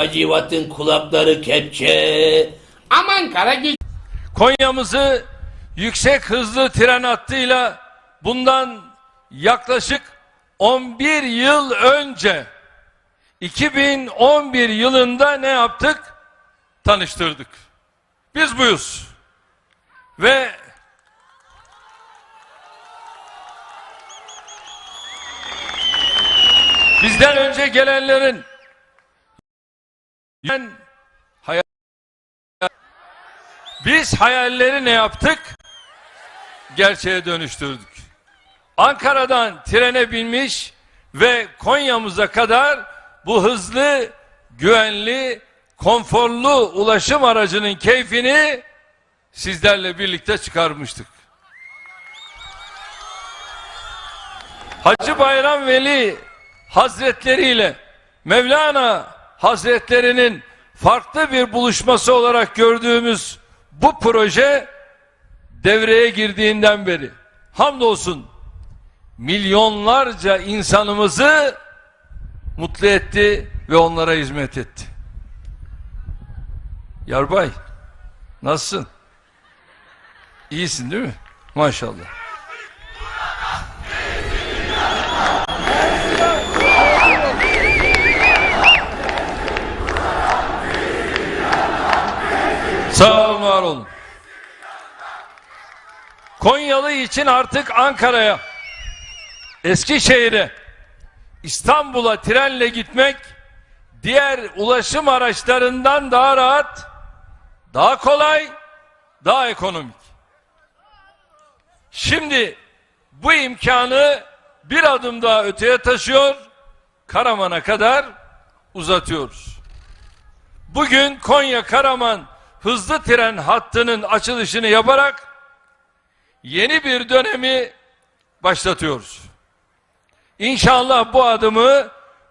Hacivat'ın kulakları kepçe. Aman Karagül. Konya'mızı yüksek hızlı tren hattıyla bundan yaklaşık 11 yıl önce 2011 yılında ne yaptık? Tanıştırdık. Biz buyuz. Ve bizden önce gelenlerin ben hayal biz hayalleri ne yaptık? Gerçeğe dönüştürdük. Ankara'dan trene binmiş ve Konya'mıza kadar bu hızlı, güvenli, konforlu ulaşım aracının keyfini sizlerle birlikte çıkarmıştık. Hacı Bayram Veli Hazretleri ile Mevlana Hazretlerinin farklı bir buluşması olarak gördüğümüz bu proje devreye girdiğinden beri hamdolsun milyonlarca insanımızı mutlu etti ve onlara hizmet etti. Yarbay nasılsın? İyisin değil mi? Maşallah. Konyalı için artık Ankara'ya, Eskişehir'e, İstanbul'a trenle gitmek diğer ulaşım araçlarından daha rahat, daha kolay, daha ekonomik. Şimdi bu imkanı bir adım daha öteye taşıyor, Karaman'a kadar uzatıyoruz. Bugün Konya Karaman hızlı tren hattının açılışını yaparak yeni bir dönemi başlatıyoruz. İnşallah bu adımı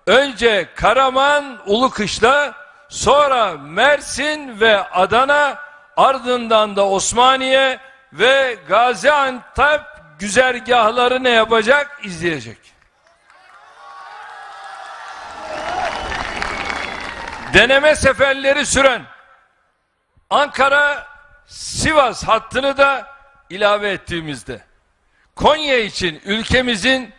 önce Karaman, Ulukışla, sonra Mersin ve Adana, ardından da Osmaniye ve Gaziantep güzergahları ne yapacak? izleyecek. Deneme seferleri süren Ankara Sivas hattını da ilave ettiğimizde Konya için ülkemizin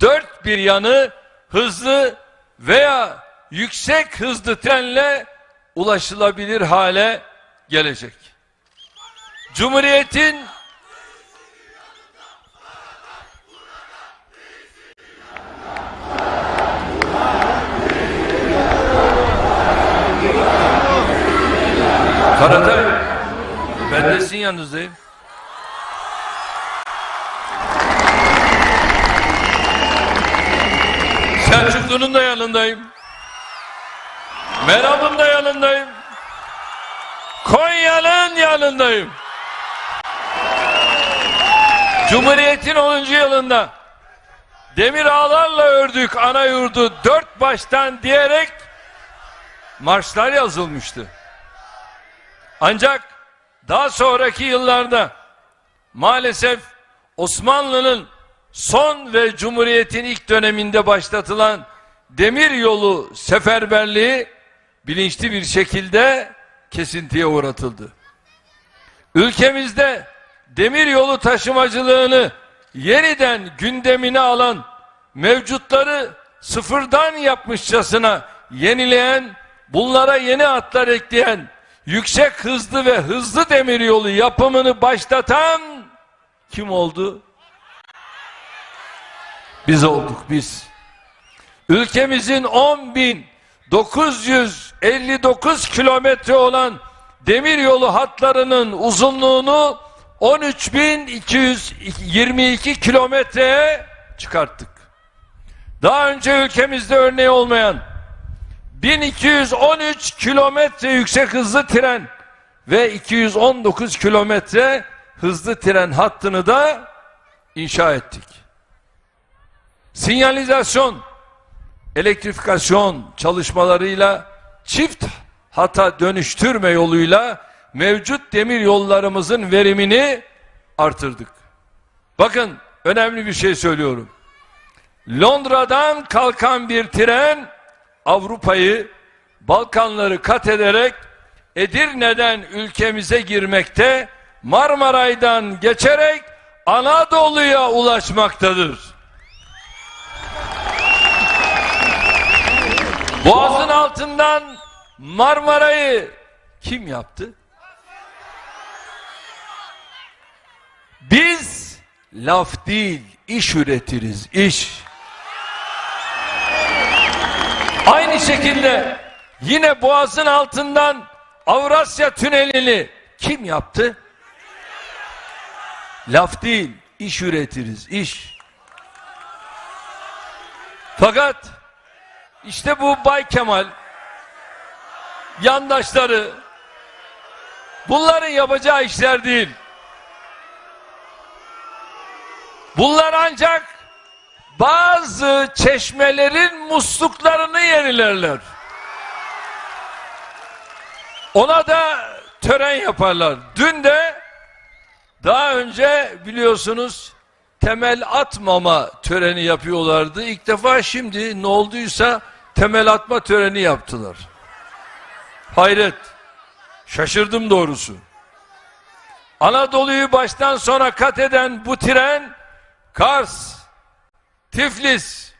dört bir yanı hızlı veya yüksek hızlı trenle ulaşılabilir hale gelecek. Cumhuriyetin Karatay ben de sizin yanınızdayım. Selçuklu'nun da yanındayım. Meral'ın da yanındayım. Konya'nın yanındayım. Cumhuriyet'in 10. yılında demir ağlarla ördük ana yurdu dört baştan diyerek marşlar yazılmıştı. Ancak daha sonraki yıllarda maalesef Osmanlı'nın son ve Cumhuriyet'in ilk döneminde başlatılan demir yolu seferberliği bilinçli bir şekilde kesintiye uğratıldı. Ülkemizde demir yolu taşımacılığını yeniden gündemine alan mevcutları sıfırdan yapmışçasına yenileyen, bunlara yeni hatlar ekleyen yüksek hızlı ve hızlı demiryolu yapımını başlatan kim oldu? Biz olduk biz. Ülkemizin 10.959 kilometre olan demiryolu hatlarının uzunluğunu 13.222 kilometreye çıkarttık. Daha önce ülkemizde örneği olmayan 1213 kilometre yüksek hızlı tren ve 219 kilometre hızlı tren hattını da inşa ettik. Sinyalizasyon, elektrifikasyon çalışmalarıyla çift hata dönüştürme yoluyla mevcut demir yollarımızın verimini artırdık. Bakın önemli bir şey söylüyorum. Londra'dan kalkan bir tren Avrupa'yı Balkanları kat ederek Edirne'den ülkemize girmekte, Marmaray'dan geçerek Anadolu'ya ulaşmaktadır. Boğazın altından Marmaray'ı kim yaptı? Biz laf değil, iş üretiriz, iş. Aynı şekilde yine Boğaz'ın altından Avrasya Tüneli'ni kim yaptı? Laf değil, iş üretiriz, iş. Fakat işte bu Bay Kemal yandaşları bunların yapacağı işler değil. Bunlar ancak bazı çeşmelerin musluklarını yenilerler. Ona da tören yaparlar. Dün de daha önce biliyorsunuz temel atmama töreni yapıyorlardı. İlk defa şimdi ne olduysa temel atma töreni yaptılar. Hayret. Şaşırdım doğrusu. Anadolu'yu baştan sona kat eden bu tren Kars, Tiflis,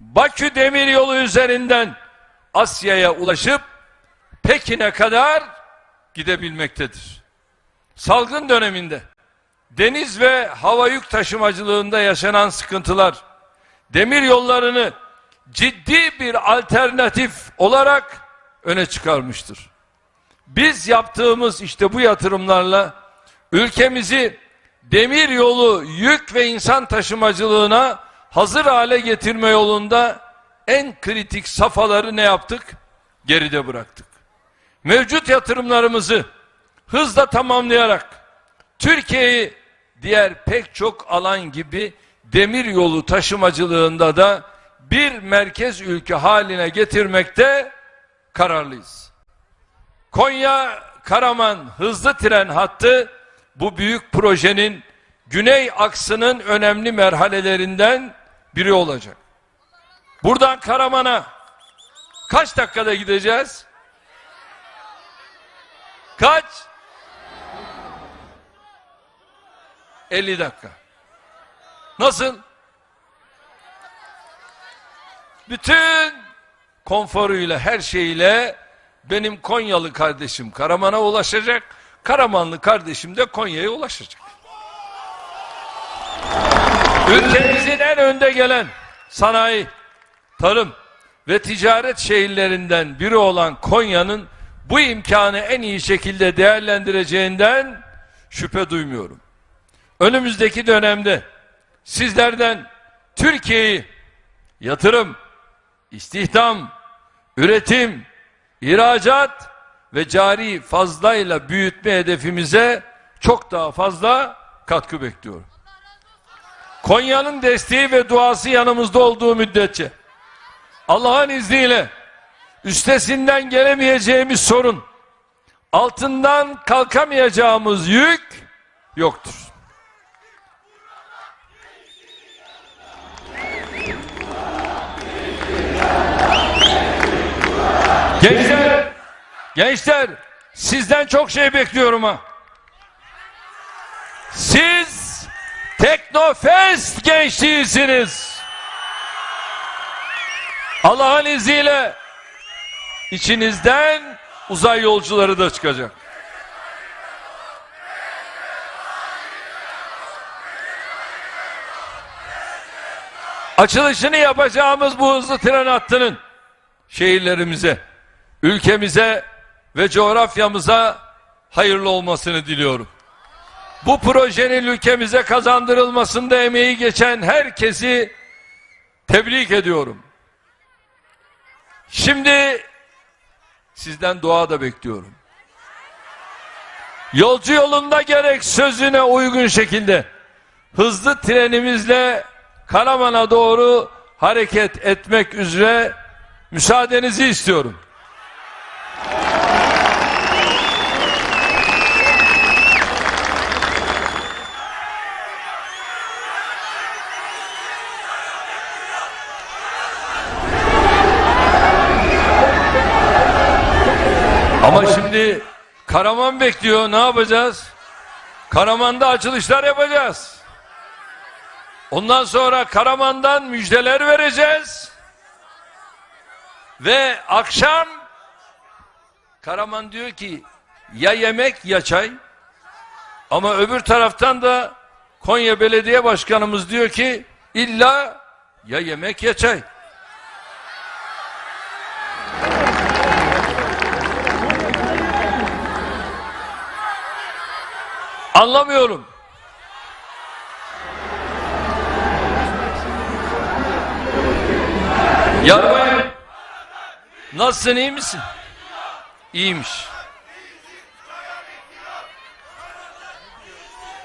Bakü demiryolu üzerinden Asya'ya ulaşıp Pekin'e kadar gidebilmektedir. Salgın döneminde deniz ve hava yük taşımacılığında yaşanan sıkıntılar demir yollarını ciddi bir alternatif olarak öne çıkarmıştır. Biz yaptığımız işte bu yatırımlarla ülkemizi demir yolu yük ve insan taşımacılığına hazır hale getirme yolunda en kritik safhaları ne yaptık? Geride bıraktık. Mevcut yatırımlarımızı hızla tamamlayarak Türkiye'yi diğer pek çok alan gibi demir yolu taşımacılığında da bir merkez ülke haline getirmekte kararlıyız. Konya Karaman hızlı tren hattı bu büyük projenin güney aksının önemli merhalelerinden biri olacak. Buradan Karaman'a kaç dakikada gideceğiz? Kaç? 50 dakika. Nasıl? Bütün konforuyla, her şeyiyle benim Konyalı kardeşim Karaman'a ulaşacak. Karamanlı kardeşim de Konya'ya ulaşacak. Ülkemizin en önde gelen sanayi, tarım ve ticaret şehirlerinden biri olan Konya'nın bu imkanı en iyi şekilde değerlendireceğinden şüphe duymuyorum. Önümüzdeki dönemde sizlerden Türkiye'yi yatırım, istihdam, üretim, ihracat ve cari fazlayla büyütme hedefimize çok daha fazla katkı bekliyorum. Konya'nın desteği ve duası yanımızda olduğu müddetçe Allah'ın izniyle üstesinden gelemeyeceğimiz sorun, altından kalkamayacağımız yük yoktur. Gençler, gençler sizden çok şey bekliyorum ha. Siz Teknofest gençliğisiniz. Allah'ın izniyle içinizden uzay yolcuları da çıkacak. Açılışını yapacağımız bu hızlı tren hattının şehirlerimize, ülkemize ve coğrafyamıza hayırlı olmasını diliyorum. Bu projenin ülkemize kazandırılmasında emeği geçen herkesi tebrik ediyorum. Şimdi sizden dua da bekliyorum. Yolcu yolunda gerek sözüne uygun şekilde hızlı trenimizle Karaman'a doğru hareket etmek üzere müsaadenizi istiyorum. Ama şimdi Karaman bekliyor. Ne yapacağız? Karaman'da açılışlar yapacağız. Ondan sonra Karaman'dan müjdeler vereceğiz. Ve akşam Karaman diyor ki ya yemek ya çay. Ama öbür taraftan da Konya Belediye Başkanımız diyor ki illa ya yemek ya çay. Anlamıyorum. Yarbayım. Nasılsın iyi misin? İyiymiş.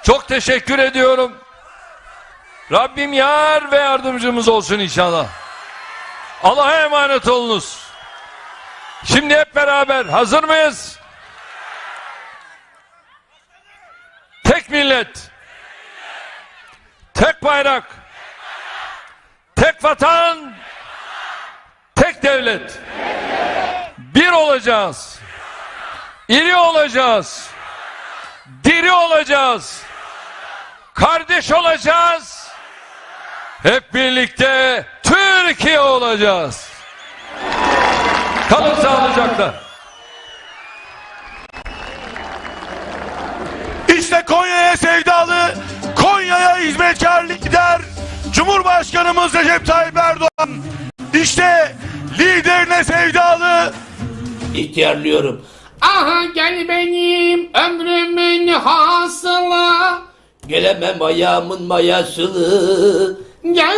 Çok teşekkür ediyorum. Rabbim yar ve yardımcımız olsun inşallah. Allah'a emanet olunuz. Şimdi hep beraber hazır mıyız? Tek millet. Tek bayrak. Tek vatan. Tek devlet. Bir olacağız. İri olacağız. Diri olacağız. Kardeş olacağız. Hep birlikte Türkiye olacağız. Kalın sağlıcakla. Cumhurbaşkanımız Recep Tayyip Erdoğan. İşte liderine sevdalı, İhtiyarlıyorum. Aha gel benim ömrümün hasılı. Gelemem ayağımın mayasılı. Gel